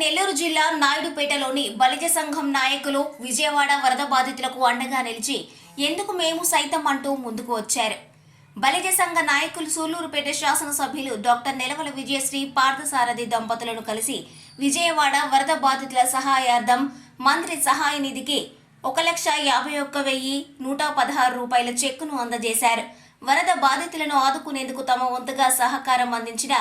నెల్లూరు జిల్లా నాయుడుపేటలోని బలిజ సంఘం నాయకులు విజయవాడ వరద బాధితులకు అండగా నిలిచి ఎందుకు మేము సైతం అంటూ ముందుకు వచ్చారు. బలిజ సంఘ నాయకులు సూళ్ళూరుపేట శాసనసభ్యులు డాక్టర్ నెలవల విజయశ్రీ పార్థసారథి దంపతులను కలిసి విజయవాడ వరద బాధితుల సహాయార్థం మంత్రి సహాయ నిధికి ఒక లక్ష యాభై ఒక్క వెయ్యి నూట పదహారు రూపాయల చెక్కును అందజేశారు. వరద బాధితులను ఆదుకునేందుకు తమ వంతుగా సహకారం అందించిన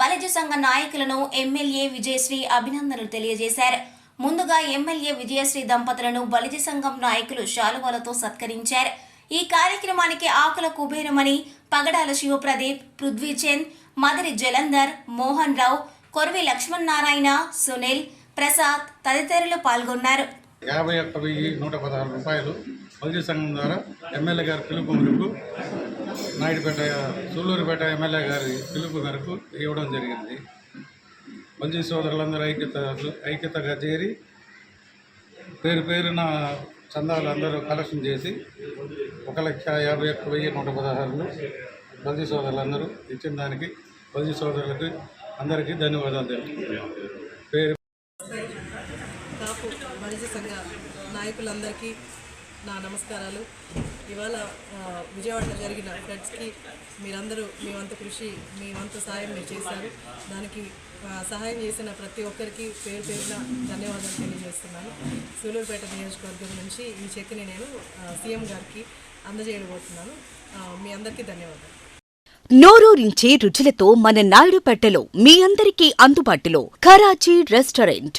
బలిజ సంఘ నాయకులను ఎమ్మెల్యే విజయశ్రీ అభినందనలు తెలియజేశారు. ముందుగా ఎమ్మెల్యే విజయశ్రీ దంపతులను బలిజ సంఘం నాయకులు శాలువలతో సత్కరించారు. ఈ కార్యక్రమానికి ఆకుల కుబేరమణి పగడాల శివప్రదీప్ పృథ్వీచంద్ మదరి జలంధర్ మోహన్ రావు లక్ష్మణ్ లక్ష్మణనారాయణ సునీల్ ప్రసాద్ తదితరులు పాల్గొన్నారు. యాభై ఒక్క వెయ్యి నూట పదహారు రూపాయలు బలిజ సంఘం ద్వారా ఎమ్మెల్యే గారు పిలుపు మేరకు నాయుడుపేట సూళ్ళూరుపేట ఎమ్మెల్యే గారి పిలుపు మేరకు ఇవ్వడం జరిగింది. మంచి సోదరులందరూ ఐక్యత ఐక్యతగా చేరి పేరు పేరున చందాలు అందరూ కలెక్షన్ చేసి ఒక లక్ష యాభై ఒక్క వెయ్యి నూట పదహారులు బలిజీ సోదరులందరూ ఇచ్చిన దానికి బలిజీ సోదరులకి అందరికీ ధన్యవాదాలు తెలుపుతున్నాను. పేరు కాపు సంఘ నాయకులందరికీ నా నమస్కారాలు. ఇవాళ విజయవాడలో జరిగిన ఫ్లడ్స్కి మీరందరూ మీ వంతు కృషి మీ వంతు సాయం మీరు చేశారు. దానికి సహాయం చేసిన ప్రతి ఒక్కరికి పేరు పేరున ధన్యవాదాలు తెలియజేస్తున్నాను. సూలూరుపేట నియోజకవర్గం నుంచి ఈ చెక్ని నేను సీఎం గారికి అందజేయబోతున్నాను. మీ అందరికీ ధన్యవాదాలు. నోరూరించే రుచులతో మన నాయుడుపేటలో మీ అందరికీ అందుబాటులో Karachi restaurant.